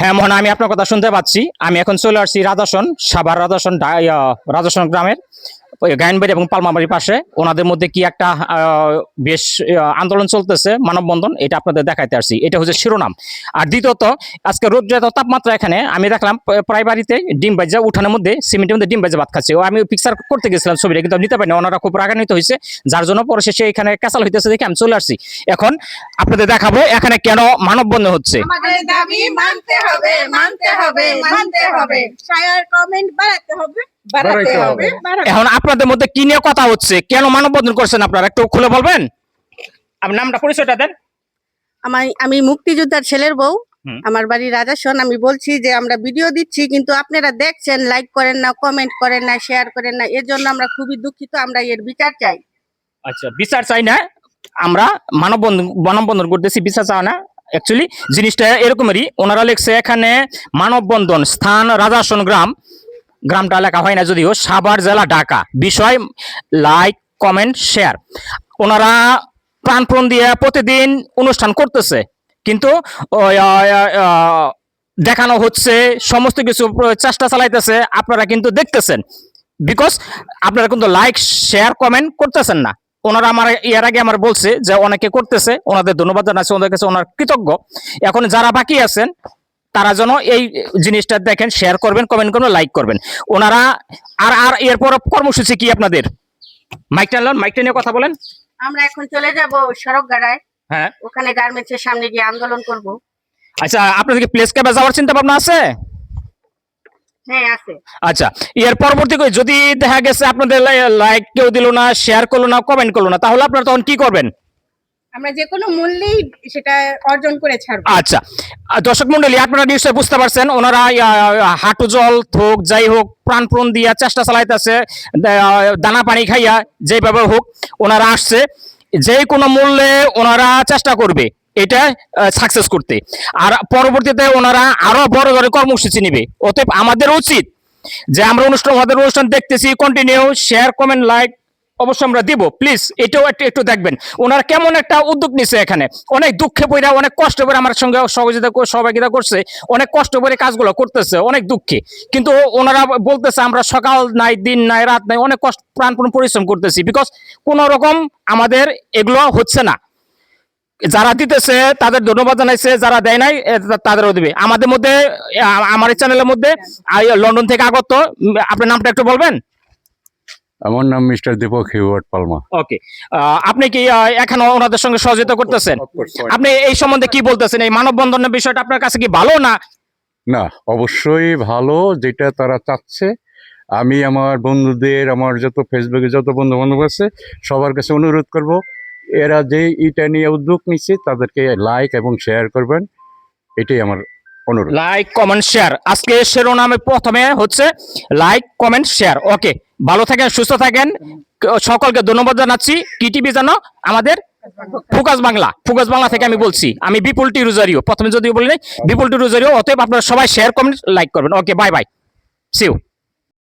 হ্যাঁ মোহন, আমি আপনার কথা শুনতে পাচ্ছি। আমি এখন চলে আসছি রাজাসন, সাভার রাজাসন রাজাসন গ্রামের। গায়নবাড়ি এবং পালমাবাড়ির পাশে ওনাদের মধ্যে কি একটা বেশ আন্দোলন চলতেছে, মানববন্ধন? এটা আপনাদের দেখাইতে আসছি। এটা হচ্ছে শিরোনাম। আর দ্বিতীয়ত, আজকে রোদ যত তাপমাত্রা এখানে, আমি দেখলাম প্রায় বাড়িতে ডিম বাজা উঠানের মধ্যে, সিমেন্টের মধ্যে ডিম বাজা ভাত খাচ্ছে। ও আমি পিকচার করতে গেছিলাম ছবিটা, কিন্তু নিতে পারিনি। ওনারা খুব রাগান্বিত হয়েছে, যার জন্য পরে শেষে এখানে ক্যাসাল হইতেছে দেখে আমি চলে আসছি। এখন আপনাদের দেখাবো, এখানে কেন মানববন্ধন হচ্ছে। আমাদের দাবি মানতে হবে মানতে হবে মানতে হবে। কমেন্ট বাড়াতে হবে। এখন আপনাদের মধ্যে কি নিয়ে কথা হচ্ছে? কেন মানববন্ধন করছেন আপনারা? একটু খুলে বলবেন। আপনার নামটা পরিচয়টা দেন। আমার আমি মুক্তিযোদ্ধার ছেলের বউ। আমার বাড়ি রাজাসন। আমি বলছি যে আমরা ভিডিও দিচ্ছি কিন্তু আপনারা দেখছেন লাইক করেন না কমেন্ট করেন না শেয়ার করেন না এর জন্য আমরা খুবই দুঃখিত। আমরা এর বিচার চাই। আচ্ছা বিচার চাই না। আমরা মানববন্ধন মানববন্ধন করতেছি বিচার চাই না। অ্যাকচুয়ালি জিনিসটা এরকমেরই। ওনারা লিখছে এখানে মানববন্ধন স্থান রাজাসন গ্রাম। গ্রামটা লেখা হয় না যদিও, সাভার জেলা ঢাকা। বিষয় লাইক কমেন্ট শেয়ার ওনারা প্রাণপণ দিয়ে প্রতিদিন অনুষ্ঠান করতেছে। কিন্তু দেখানো হচ্ছে, সমস্ত কিছু চেষ্টা চালাইতেছে, আপনারা কিন্তু দেখতেছেন। বিকজ আপনারা কিন্তু লাইক শেয়ার কমেন্ট করতেছেন না। ওনারা আমার, এর আগে আমার বলছে যে অনেকে করতেছে, ওনাদের ধন্যবাদ জানাচ্ছে, ওনাদের কাছে ওনার কৃতজ্ঞ। এখন যারা বাকি আছেন তারা যেন এই জিনিসটা দেখেন শেয়ার করবেন কমেন্ট করবেন লাইক করবেন। ওনারা আর আর এরপর কর্মসূচি কি আপনাদের? মাইকটা নেন মাইকটা নিয়ে কথা বলেন। আমরা এখন চলে যাব সড়ক গাড়ায় হ্যাঁ। ওখানে গার্মেন্টস এর সামনে গিয়ে আন্দোলন করব। আচ্ছা আপনাদের কি প্লেস ক্যাবে যাওয়ার চিন্তা ভাবনা আছে? হ্যাঁ আচ্ছা এর পরবর্তী যদি দেখা গেছে আপনাদের লাইক কেউ দিল না শেয়ার করল না কমেন্ট করল না তাহলে আপনারা তখন কি করবেন? আমরা যে কোনো মূল্যেই সেটা অর্জন করে ছাড়বো। আচ্ছা দর্শক মন্ডলী আপনারা নিশ্চয়ই বুঝতে পারছেন, ওনারা হাঁটু জল থোক, যাই হোক প্রাণপ্রণ দিয়া চেষ্টা চালাইতেছে দানা পানি খাইয়া, যেভাবে হোক, ওনারা আসছে। যে কোনো মূল্যে ওনারা চেষ্টা করবে, এটা সাকসেস করতে। আর পরবর্তীতে ওনারা আরও বড় বড় কর্মসূচি নেবে। অতএব আমাদের উচিত যে আমরা অনুষ্ঠান, আমাদের অনুষ্ঠান দেখতেছি কন্টিনিউ শেয়ার কমেন্ট লাইক অবশ্যই আমরা দিব প্লিজ এটাও একটু একটু দেখবেন। ওনারা কেমন একটা উদ্যোগ নিছে এখানে। অনেক দুঃখে পড়া অনেক কষ্ট করে আমার সঙ্গে সহযোগিতা সহযোগিতা করছে, অনেক কষ্ট করে কাজগুলো করতেছে, অনেক দুঃখে। কিন্তু ওনারা বলতেছে, আমরা সকাল নাই, দিন নাই, রাত নাই, অনেক কষ্ট, প্রাণপণ পরিশ্রম করতেছি বিকজ কোন রকম আমাদের এগুলো হচ্ছে না। যারা দিতেছে, তাদের ধন্যবাদ জানাইছে, যারা দেয় নাই তাদেরও দিবে। আমাদের মধ্যে আমার চ্যানেলের মধ্যে লন্ডন থেকে আগত আপনার নামটা একটু বলবেন? আমার নাম মিস্টার দীপক হিওয়ার্ড পালমা। ওকে আপনি কি এখনও ওনাদের সঙ্গে সহযোগিতা করতেছেন? আপনি এই সম্বন্ধে কি বলতেছেন? এই মানববন্ধনের বিষয়টা আপনার কাছে কি ভালো না? না অবশ্যই ভালো যেটা তারা চাচ্ছে। আমি আমার বন্ধুদের আমার যত ফেসবুকে যত বন্ধু বান্ধব আছে সবার কাছে অনুরোধ করব এরা যে এটা নিয়ে উদ্যোগ নিচ্ছে তাদেরকে লাইক এবং শেয়ার করবেন। এটাই আমার অনুরোধ। লাইক কমেন্ট শেয়ার আজকে শিরোনামে প্রথমে হচ্ছে লাইক কমেন্ট শেয়ার ওকে ভালো থাকেন, সুস্থ থাকেন। সকলকে ধন্যবাদ জানাচ্ছি। টিটিভি জানো আমাদের ফোকাস বাংলা ফোকাস বাংলা থেকে আমি বলছি। আমি বিপুল টি রুজারিও, প্রথমে যদি বলি বিপুল টি রোজারিও, অতএব আপনারা সবাই শেয়ার কমেন্ট লাইক করবেন। Okay bye bye see you